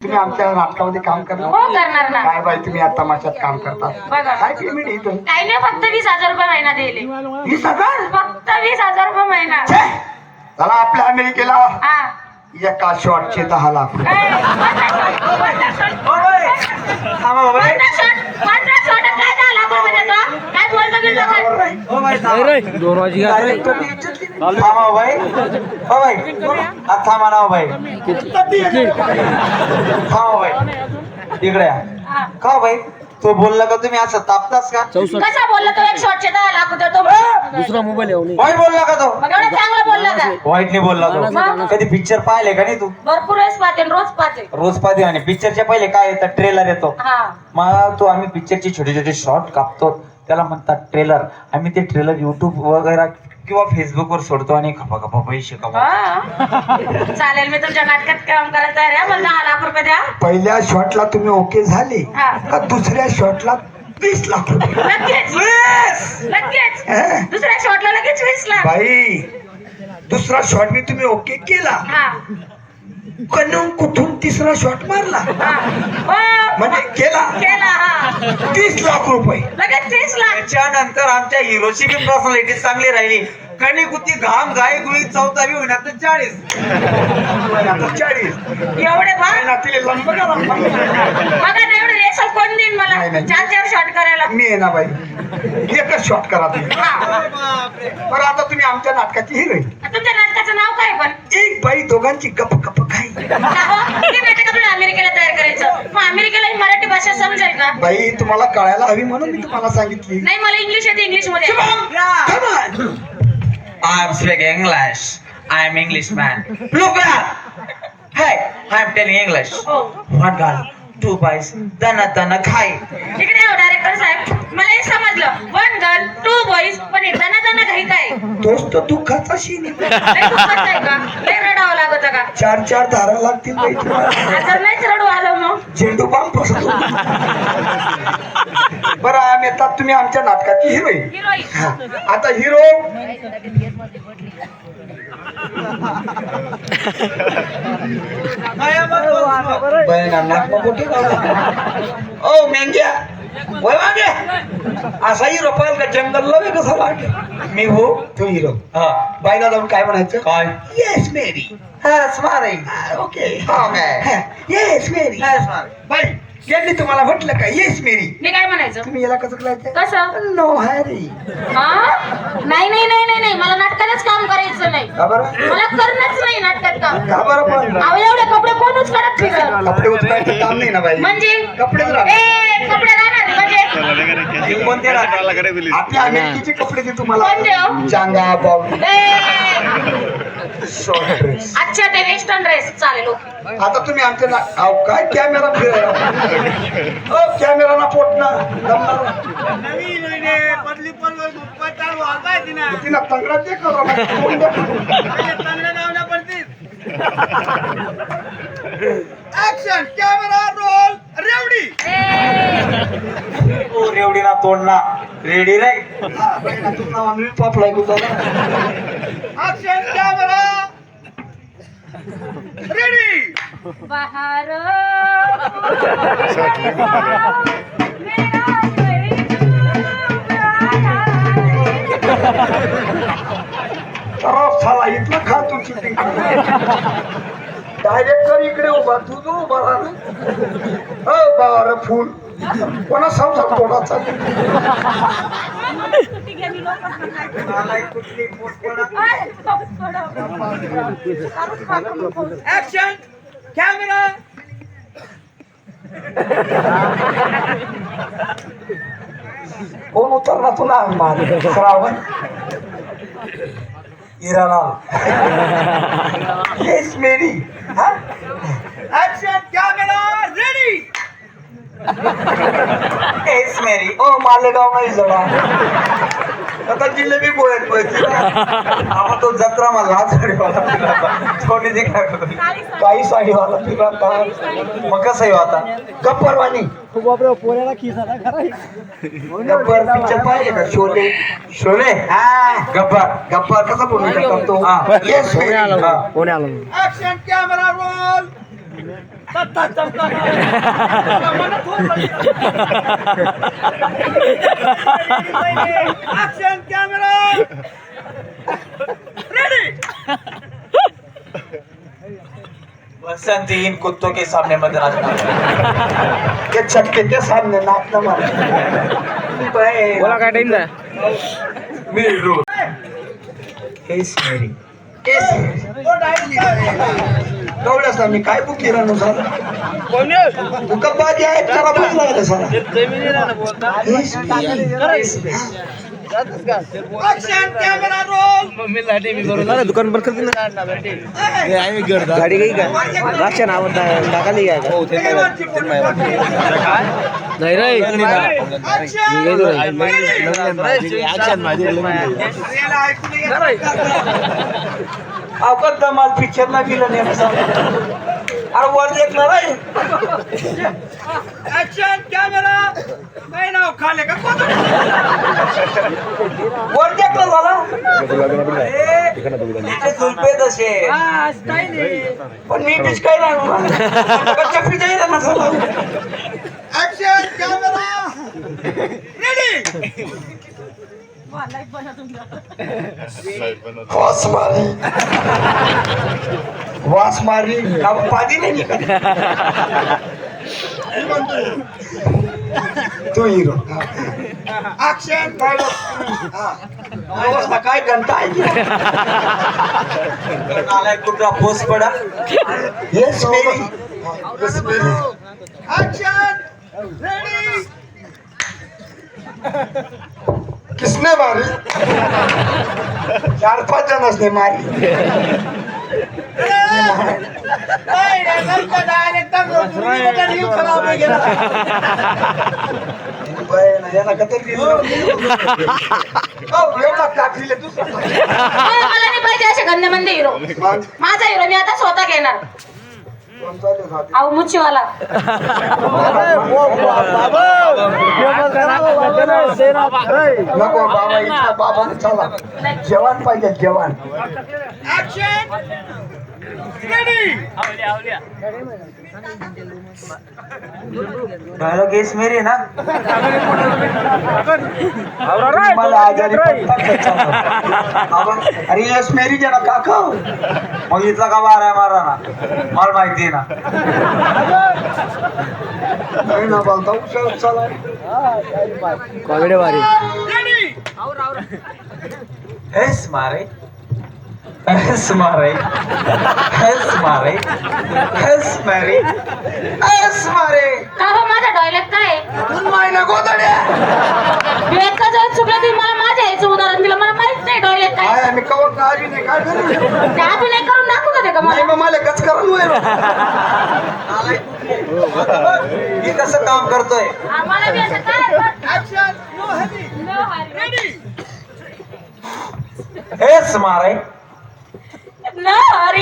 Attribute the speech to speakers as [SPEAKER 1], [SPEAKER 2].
[SPEAKER 1] तुम्ही आमच्या नाटकामध्ये काम
[SPEAKER 2] हो
[SPEAKER 1] करणार
[SPEAKER 2] करणार ना
[SPEAKER 1] काय बाई तुम्ही आता तमाशात काम करतात
[SPEAKER 2] बघा.
[SPEAKER 1] काय पेमेंट येतो
[SPEAKER 2] काही नाही फक्त वीस हजार रुपये महिना दिले
[SPEAKER 1] वीस हजार
[SPEAKER 2] फक्त वीस हजार रुपये महिना
[SPEAKER 1] छे! चला आपल्या अमेरिकेला
[SPEAKER 2] हा
[SPEAKER 1] एका शॉटचे दहा लाख
[SPEAKER 2] ए, कोणता shot? कोणता shot? कोणता shot? कोणता shot? काय दहा लाख रुपये देतो? काय बोलतो बिलतो काय?
[SPEAKER 3] दोन वाजी
[SPEAKER 1] डायरेक्टरने इज्जत दिली.
[SPEAKER 4] थांबा हो हो. थांबा ना हो बाई. थांबा इकडे या.
[SPEAKER 2] हा.
[SPEAKER 4] का हो बाई? तो बोलला का तुम्ही असं तापतास का?
[SPEAKER 2] कसा बोलला तो? एक शॉटचे दहा लाख देतो
[SPEAKER 3] दुसरा मोबाईल
[SPEAKER 4] वाईट बोलला का तो?
[SPEAKER 2] चांगलं बोलला का?
[SPEAKER 4] वाईट नाही बोलला? तो. कधी पिक्चर पाहिले का नाही तू?
[SPEAKER 2] भरपूर वेळेस पाहते रोज पाहते.
[SPEAKER 4] रोज पाहते आणि पिक्चरच्या पहिले काय येतं? ट्रेलर येतो.
[SPEAKER 2] हा.
[SPEAKER 4] मग तो आम्ही पिक्चरचे छोटे छोटे शॉर्ट कापतो. त्याला म्हणतात ट्रेलर आम्ही ते ट्रेलर युट्यूब वगैरे किंवा फेसबुकवर सोडतो आणि खपा खपा पैसे कमवतो.
[SPEAKER 2] हा. चालेल मी तुमच्या नाटकात काम करायला तयार आहे. मला दहा लाख रुपये द्या.
[SPEAKER 1] पहिल्या शॉटला तुम्ही ओके झाले.
[SPEAKER 2] हा.
[SPEAKER 1] का दुसऱ्या शॉटला वीस लाख रुपये.
[SPEAKER 2] लगेच. लगेच.
[SPEAKER 1] हं?
[SPEAKER 2] दुसऱ्या शॉटला लगेच वीस लाख.
[SPEAKER 1] बाई दुसरा शॉट मी तुम्ही ओके केला.
[SPEAKER 2] हा.
[SPEAKER 1] कन्हून कुठून तिसरा शॉट मारला?
[SPEAKER 2] हा.
[SPEAKER 1] म्हणजे केला.
[SPEAKER 2] केला
[SPEAKER 1] तीस लाख रुपये.
[SPEAKER 2] लगेच तीस लाख.
[SPEAKER 4] त्याच्यानंतर आमच्या हिरोची बी पर्सनॅलिटी चांगली राहिली. कणी कुती घाम घाई गुळी चौथावी होईना तर चाळीस.
[SPEAKER 1] चाळीस.
[SPEAKER 2] एवढे
[SPEAKER 1] ना तिले लंब करा.
[SPEAKER 2] बघा ना एवढे रेसल कोण देईन मला. चार चार शॉट करायला.
[SPEAKER 1] मी आहे ना बाई. एकच शॉट करा तुम्ही. बरं आता तुम्ही आमच्या नाटकाची हिरोईन.
[SPEAKER 2] तुमच्या नाटकाचं नाव काय पण
[SPEAKER 1] एक बाई दोघांची गप गप खाई
[SPEAKER 2] का नाटक आपल्याला अमेरिकेला तयार करायचं मग अमेरिकेला मराठी भाषा समजेल का
[SPEAKER 1] बाई तुम्हाला कळायला हवी म्हणून मी तुम्हाला सांगितली
[SPEAKER 2] नाही मला इंग्लिश येते इंग्लिशमध्ये
[SPEAKER 1] Come on.
[SPEAKER 4] I am speaking English. I am Englishman. Look at. Hey, I am telling English.
[SPEAKER 2] हो
[SPEAKER 4] One girl, two boys, dana dana खाई.
[SPEAKER 2] इकडे डायरेक्टर साहेब मला हे समजलं. वन गर्ल टू बॉईज पण दना दना घाई काय
[SPEAKER 1] तोच तो दुःखाचा शीन आहे.
[SPEAKER 2] लय दुखत नाही का? लय रडावं लागत का?
[SPEAKER 1] चार चार धारा लागतील बाई
[SPEAKER 2] आता नाहीच रडू आलं मग.
[SPEAKER 1] झेंडू बाम फसतो बरं आम्ही आता तुम्ही आमच्या नाटकाची हिरोईन.
[SPEAKER 2] हिरोईन.
[SPEAKER 1] आता हिरो.
[SPEAKER 4] बहिणा नाक मग कुठे
[SPEAKER 1] ओ मेंग्या. मागे असा हिरो पाहिल का जंगल लवे कसा वाटे? मी हो तू हिरो
[SPEAKER 4] हा.
[SPEAKER 1] बाईला जाऊन काय म्हणायचं?
[SPEAKER 4] काय?
[SPEAKER 1] येस मेरी
[SPEAKER 4] हा स्मारे
[SPEAKER 1] ओके. येस मेरी बाई यांनी तुम्हाला म्हटलं का? येस मेरी
[SPEAKER 2] मी काय म्हणायचं?
[SPEAKER 1] तुम्ही याला कसं करायचं
[SPEAKER 2] कसं?
[SPEAKER 1] नो हॅरी
[SPEAKER 2] हा? नाही नाही नाही नाही नाही. मला नाटकातच काम करायचं नाही.
[SPEAKER 1] का बरं?
[SPEAKER 2] मला करणंच नाही नाटकात काम.
[SPEAKER 1] का बरं पण?
[SPEAKER 2] अहो एवढे कपडे कोणच करत फिरत?
[SPEAKER 1] कपडे उचलायचं काम नाही ना बाई.
[SPEAKER 2] म्हणजे?
[SPEAKER 1] कपडेच
[SPEAKER 2] ए कपडे राहणार
[SPEAKER 1] अमेरिकेचे कपडे ते तुम्हाला? चांगा शॉर्ट ड्रेस
[SPEAKER 2] अच्छा ते वेस्टर्न ड्रेस चालेल ओके.
[SPEAKER 1] आता तुम्ही आमच्या ना अहो, काय कॅमेरा फिरायला कॅमेरा ना पोटना जमणार तिला तंगडा.
[SPEAKER 4] तू रेवडी ना तोड ना रेडी रे
[SPEAKER 1] हा, बाई, ना. तुझं नाव आम्ही पापलाय तर साला इथलं खा तू चिटिंग डायरेक्टर इकडे उभा. तू जो उभा राहा फुल. कोणा संसार तोडाचा?
[SPEAKER 4] ऍक्शन कॅमेरा
[SPEAKER 1] कोण उतरला तुला? मार. श्रावण. इराला येस मेरी हा?
[SPEAKER 4] ऍक्शन रेडी
[SPEAKER 1] येस मेरी ओ मालेगाव नाही जडा आता जिल्हे गोळ्यात पळते
[SPEAKER 4] आपण तो जत्रा मला लाज वाटली थोडी ते काय करतो
[SPEAKER 1] काही साडीवाला तुला आता.
[SPEAKER 4] मग कसं आहे हो आता?
[SPEAKER 1] गप्परवाणी.
[SPEAKER 3] बापरे पोऱ्याला खिसा
[SPEAKER 1] पिक्चर पाहिले का? शोले.
[SPEAKER 4] शोले?
[SPEAKER 1] हा.
[SPEAKER 4] गब्बर
[SPEAKER 1] गप्पर कसा बोलू करतो
[SPEAKER 4] हा.
[SPEAKER 1] येस
[SPEAKER 3] कोणी आलं
[SPEAKER 1] हा.
[SPEAKER 3] कोणी आलं
[SPEAKER 4] ऍक्शन कॅमेरा रोल बसंत इन कुत्तों के सामने मत नाचना।
[SPEAKER 1] के छक्के के सामने नाचना मार।
[SPEAKER 3] बोला काय टाइम द्या
[SPEAKER 4] मेरी रो
[SPEAKER 1] केस मेरी मी काय बुक केलं नुसार तू. कब्बाजी आहे सर मेरी.
[SPEAKER 3] अरे दुकान बंद करते ना. गाडी काही काय? द्राक्ष नाव टाकाली काय? नाही रे.
[SPEAKER 1] अवकात दमाल पिक्चर ना गेलं नाही. असं. अरे वर देखणार आहे वर देखला झाला. त्याचे झुलपे तसे. पण मी बीच काय नाही कच्च्या ना वास मारी वास मारी का पादी नाही निघत तू हिरो अक्षय काय काय घंटा आहे
[SPEAKER 4] नालाय कुत्रा पोस पडा
[SPEAKER 1] येस मेरी येस मेरी किसने मारी? चार पाच मारी. कतर एवढा दुसरा
[SPEAKER 2] मला मला नाही पाहिजे असे गंधमंद हिरो. माझा हिरो मी आता स्वतः घेणार. अहो मुच्छीवाला
[SPEAKER 1] नको बाबा इथला बाबा चला जेवण पाहिजे जेवण
[SPEAKER 4] डायलॉग केस मेरी ना?
[SPEAKER 1] मला आजारी अरे यस मेरी जरा काका
[SPEAKER 4] मग इथला का मारा मारा ना? मला माहिती आहे ना.
[SPEAKER 1] नाही ना बोलता उशीर चला
[SPEAKER 3] कॉमेडी वारी
[SPEAKER 4] हेस मारे. हेस मारे हेस मारे हेस मारे हेस मारे
[SPEAKER 2] का हो माझा टॉयलेट काय?
[SPEAKER 1] दोन महिने गोदड्या
[SPEAKER 2] मी एका जण चुकलं तुम्ही मला माझ्या याचं उदाहरण दिलं. मला माहीत नाही टॉयलेट काय
[SPEAKER 1] काय आम्ही कवर काळजी नाही काय करू
[SPEAKER 2] ते अभिनय करून दाखवू का ते का
[SPEAKER 1] नाही
[SPEAKER 2] मला?
[SPEAKER 1] मग मला गच करून
[SPEAKER 4] मी कसं काम करतोय?
[SPEAKER 2] आम्हाला बी असं काय No hurry.
[SPEAKER 4] हेस मारे
[SPEAKER 2] No hurry.
[SPEAKER 4] हेस मारे
[SPEAKER 2] ናሪ